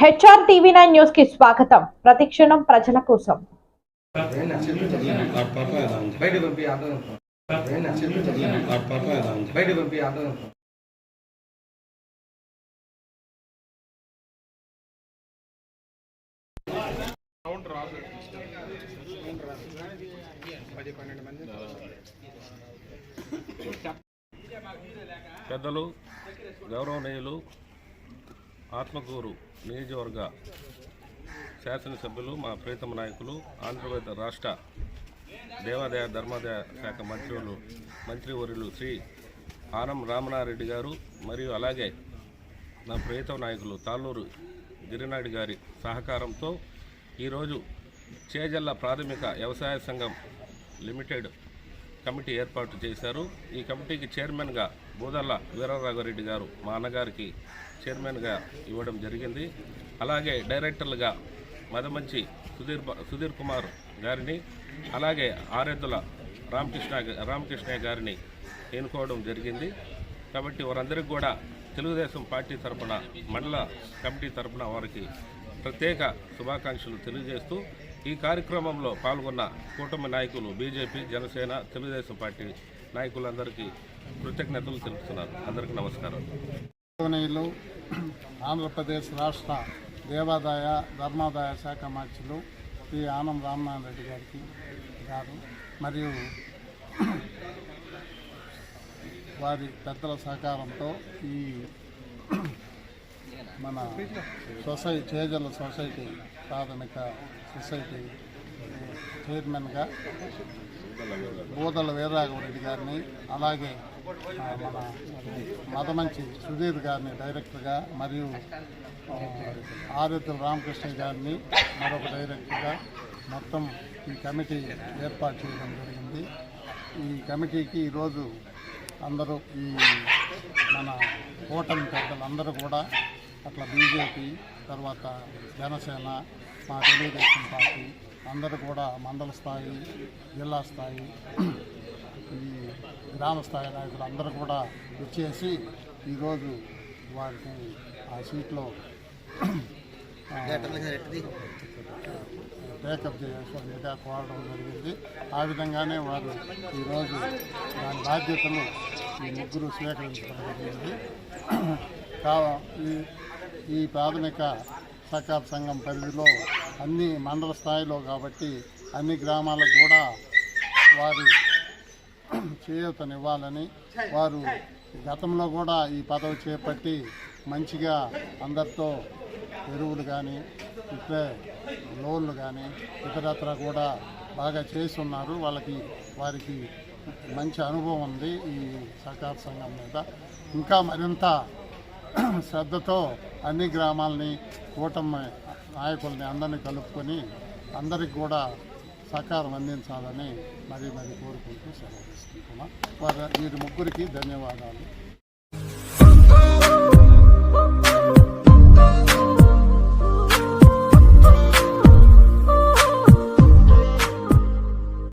HR TV nine న్యూస్కి స్వాగతం. ప్రతిక్షణం ప్రజల కోసం. పెద్దలు గౌరవనీయులు ఆత్మకూరు నియోజకవర్గ శాసనసభ్యులు మా ప్రీతమ నాయకులు ఆంధ్రప్రదేశ్ రాష్ట్ర దేవాదాయ ధర్మాదాయ శాఖ మంత్రులు మంత్రివర్యులు శ్రీ ఆనం రామనారెడ్డి గారు మరియు అలాగే నా ప్రీతమ నాయకులు తాళ్ళూరు గిరినాయుడు గారి సహకారంతో ఈరోజు చేజల్ల ప్రాథమిక వ్యవసాయ సంఘం లిమిటెడ్ కమిటీ ఏర్పాటు చేశారు. ఈ కమిటీకి చైర్మన్గా బూదల్ల వీరరాఘవరెడ్డి గారు మా అన్నగారికి చైర్మన్గా ఇవ్వడం జరిగింది. అలాగే డైరెక్టర్లుగా మదమంచి సుధీర్ సుధీర్ కుమార్ గారిని అలాగే ఆరెద్దుల రామకృష్ణ గ- రామకృష్ణ గారిని ఎన్నుకోవడం జరిగింది. కాబట్టి వారందరికీ కూడా తెలుగుదేశం పార్టీ తరఫున మండల కమిటీ తరపున వారికి ప్రత్యేక శుభాకాంక్షలు తెలియజేస్తూ ఈ కార్యక్రమంలో పాల్గొన్న కూటమి నాయకులు బీజేపీ జనసేన తెలుగుదేశం పార్టీ నాయకులందరికీ కృతజ్ఞతలు తెలుపుతున్నారు అందరికీ నమస్కారం. ఆంధ్రప్రదేశ్ రాష్ట్ర దేవాదాయ ధర్మాదాయ శాఖ మంత్రులు శ్రీ ఆనం రామనారాయణ రెడ్డి గారికి గారు మరియు వారి పెద్దల సహకారంతో ఈ మన సొసైటీ చేజల సొసైటీ ప్రాథమిక సొసైటీ చైర్మన్గా బోదల వీరరాఘవరెడ్డి గారిని అలాగే మన మదమంచి సుధీర్ గారిని డైరెక్టర్గా మరియు ఆరుతుల రామకృష్ణ గారిని మరొక డైరెక్టర్గా మొత్తం ఈ కమిటీ ఏర్పాటు చేయడం జరిగింది. ఈ కమిటీకి ఈరోజు అందరూ ఈ మన కూటమి పెద్దలు అందరూ కూడా అట్లా బీజేపీ తర్వాత జనసేన మా తెలుగుదేశం పార్టీ అందరూ కూడా మండల స్థాయి జిల్లా స్థాయి ఈ గ్రామ స్థాయి నాయకులు అందరూ కూడా వచ్చేసి ఈరోజు వారికి ఆ సీట్లో బ్రేకప్ చేసేందుగా కోరడం జరిగింది. ఆ విధంగానే వారు ఈరోజు దాని బాధ్యతలు ఈ ముగ్గురు స్వీకరించడం జరిగింది. కా ఈ ఈ ప్రాథమిక సహకార సంఘం పరిధిలో అన్ని మండల స్థాయిలో కాబట్టి అన్ని గ్రామాలకు కూడా వారి చేయూతనివ్వాలని వారు గతంలో కూడా ఈ పదవి చేపట్టి మంచిగా అందరితో ఎరువులు కానీ ఇట్లే లోన్లు కానీ ఇతరత్ర కూడా బాగా చేసి ఉన్నారు వాళ్ళకి వారికి మంచి అనుభవం ఉంది ఈ సహకార సంఘం మీద. ఇంకా మరింత శ్రద్ధతో అన్ని గ్రామాలని కూటమి నాయకుల్ని అందరినీ కలుపుకొని అందరికి కూడా సహకారం అందించాలని మరీ మరీ కోరుకుంటూ సెలవు తీసుకుంటున్నాం. వారు వీరి ముగ్గురికి ధన్యవాదాలు.